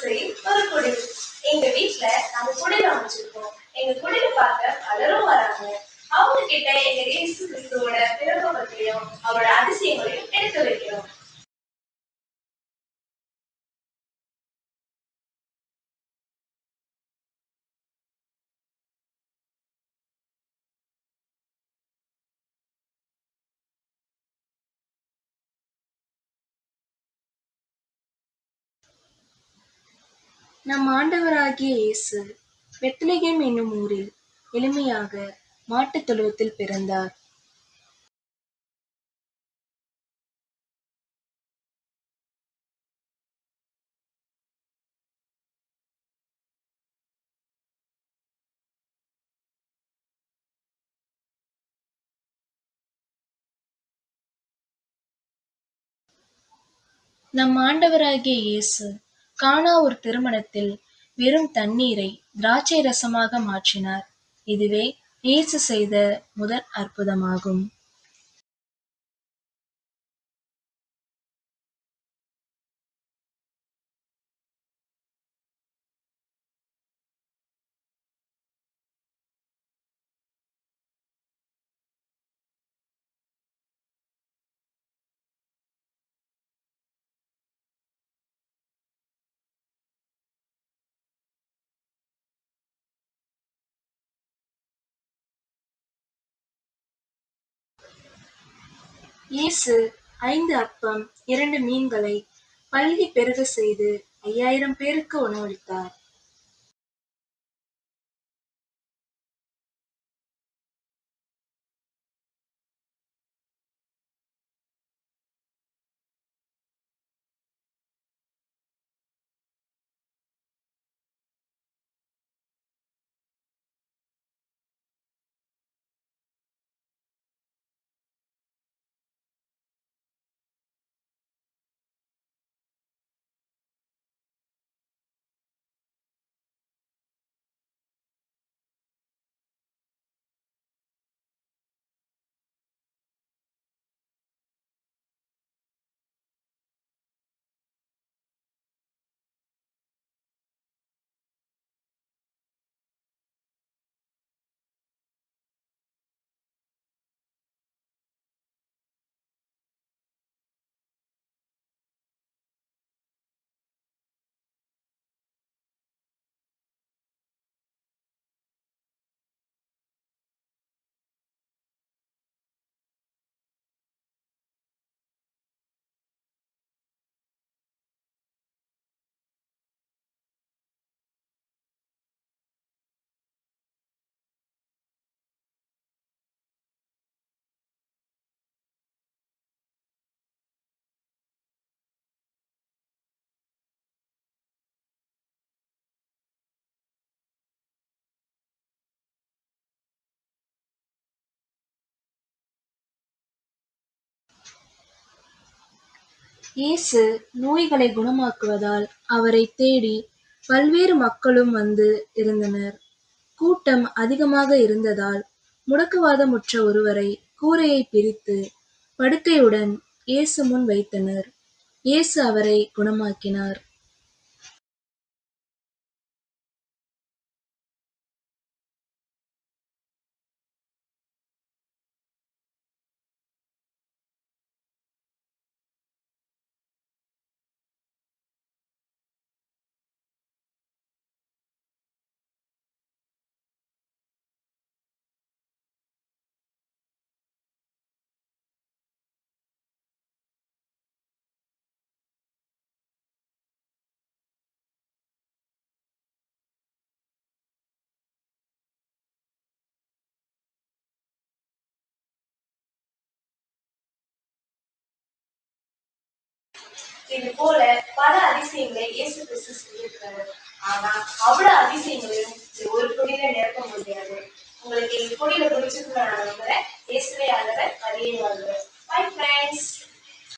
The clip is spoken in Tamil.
குடிசையில் ஒரு குடில். எங்க வீட்டுல நாங்க குடில் அமைச்சிருக்கோம். எங்க குடில பார்க்க பலரும் வராங்க. அவங்க கிட்ட எங்க இயேசு கிறிஸ்துவோட பிறப்பை பற்றியும் அவரோட அதிசயங்களையும் எடுத்து வைக்கிறோம். நம் ஆண்டவராகிய இயேசு பெத்லகேம் என்னும் ஊரில் எளிமையாக மாட்டுத் தொழுவத்தில் பிறந்தார். நம் ஆண்டவராகிய இயேசு கானா ஒரு திருமணத்தில் வெறும் தண்ணீரை திராட்சை ரசமாக மாற்றினார். இதுவே இயேசு செய்த முதல் அற்புதமாகும். இயேசு ஐந்து அப்பம் இரண்டு மீன்களை பள்ளி பெருக செய்து ஐயாயிரம் பேருக்கு உணவளித்தார். இயேசு நோய்களை குணமாக்குவதால் அவரை தேடி பல்வேறு மக்களும் வந்து இருந்தனர். கூட்டம் அதிகமாக இருந்ததால் முடக்குவாதமுற்ற ஒருவரை கூரையை பிரித்து படுக்கையுடன் இயேசு முன் வைத்தனர். இயேசு அவரை குணமாக்கினார். இது போல பல அதிசயங்களை இயேசு கிறிஸ்து செஞ்சிருக்காரு ஆனா அவ்வளவு அதிசயங்களையும் ஒரு கொடியில நிரப்ப முடியாது. உங்களுக்கு இந்த கொடியில குறிச்சுக்கணும்